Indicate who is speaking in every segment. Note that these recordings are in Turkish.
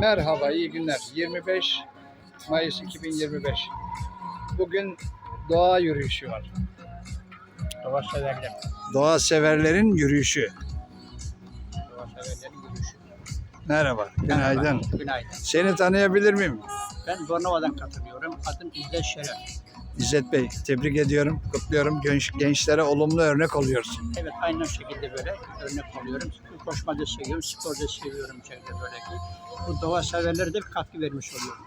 Speaker 1: Merhaba, iyi günler. 25 Mayıs 2025. Bugün doğa yürüyüşü var.
Speaker 2: Doğa severler.
Speaker 1: Doğa severlerin yürüyüşü.
Speaker 2: Doğa severlerin yürüyüşü.
Speaker 1: Merhaba, günaydın.
Speaker 2: Merhaba, Günaydın.
Speaker 1: Seni tanıyabilir miyim?
Speaker 2: Ben Bornova'dan katılıyorum. Adım İzzet Şeref.
Speaker 1: İzzet Bey, tebrik ediyorum, kutluyorum. Genç, gençlere olumlu örnek oluyorsun.
Speaker 2: Evet aynı şekilde böyle örnek alıyorum. Koşma da seviyorum, spor da seviyorum şeyde böyle ki. Bu doğa severlere de bir katkı vermiş oluyorum.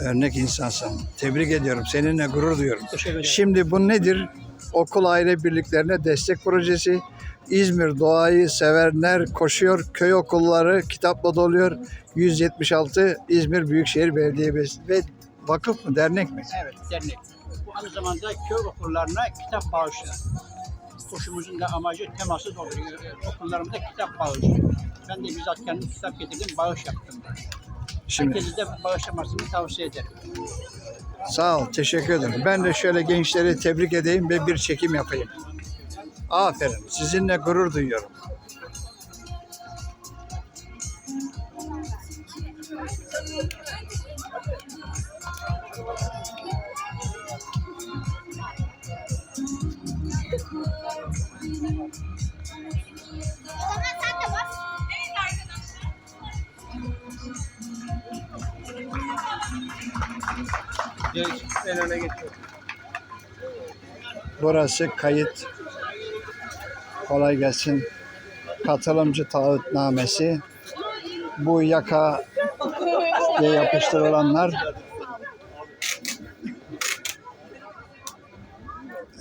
Speaker 1: Örnek insansın. Tebrik ediyorum. Seninle gurur duyuyorum.
Speaker 2: Teşekkür ederim.
Speaker 1: Şimdi bu nedir? Okul aile birliklerine destek projesi. İzmir doğayı sevenler koşuyor. Köy okulları kitapla doluyor. 176 İzmir Büyükşehir Belediyesi ve vakıf mı dernek mi?
Speaker 2: Evet dernek. Bu aynı zamanda köy okullarına kitap bağışı. Koşumuzun da amacı temassız olur. Okullarımızda kitap bağışı. Ben de bizzat kendim kitap getirdim, bağış yaptım.
Speaker 1: Şimdi
Speaker 2: Herkese de bağışlamasını tavsiye ederim.
Speaker 1: sağ ol, teşekkür ederim. Ben de şöyle gençleri tebrik edeyim ve bir çekim yapayım. Aferin, sizinle gurur duyuyorum. Burası kayıt. Kolay gelsin. Katılımcı taahhütnamesi. Bu yaka diye yapıştırılanlar.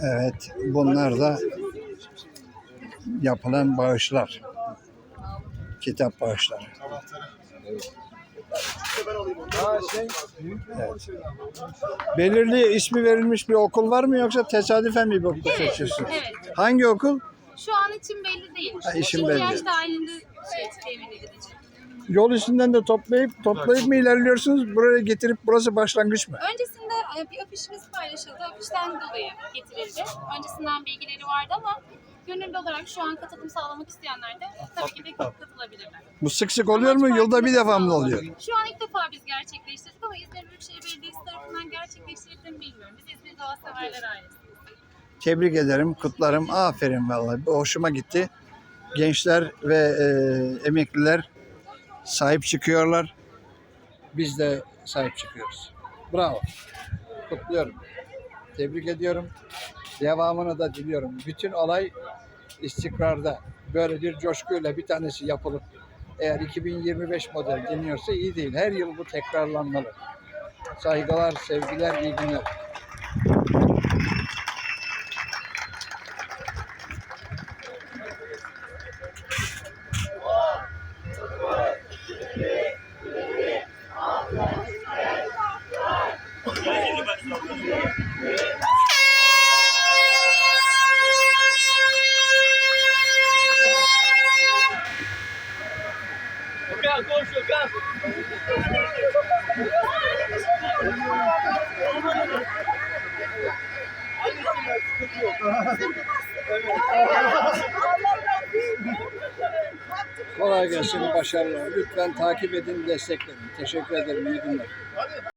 Speaker 1: Evet, bunlar da yapılan bağışlar. Kitap bağışları. Evet. Belirli ismi verilmiş bir okul var mı yoksa tesadüfen bir okul seçiyorsun?
Speaker 3: Evet.
Speaker 1: Hangi okul?
Speaker 3: Şu an için belli değil.
Speaker 1: Ha,
Speaker 3: İki
Speaker 1: belli.
Speaker 3: dahilinde şey temin edilecek.
Speaker 1: Yol üstünden de toplayıp toplayıp mı ilerliyorsunuz? Buraya getirip burası başlangıç mı?
Speaker 3: Öncesinde bir afişimiz paylaşıldı. Afişten dolayı getirildi. Öncesinden bilgileri vardı ama gönüllü olarak şu an katılım sağlamak isteyenler de tabii ki de katılabilirler.
Speaker 1: Bu sık sık oluyor mu? Yılda bir defa mı oluyor?
Speaker 3: Şu an ilk defa biz gerçekleştirdik ama İzmir Büyükşehir Belediyesi tarafından gerçekleştirildi mi bilmiyorum. Biz İzmir Doğa Severler ailesi.
Speaker 1: Tebrik ederim, kutlarım. Aferin vallahi. Hoşuma gitti. Gençler ve e, emekliler sahip çıkıyorlar. Biz de sahip çıkıyoruz. Bravo. Kutluyorum. Tebrik ediyorum. Devamını da diliyorum. Bütün olay istikrarda. Böyle bir coşkuyla bir tanesi yapılıp eğer 2025 model dinliyorsa iyi değil. Her yıl bu tekrarlanmalı. Saygılar, sevgiler, iyi günler. Kolay gelsin, başarılar. Lütfen takip edin, destekleyin. Teşekkür ederim, iyi günler.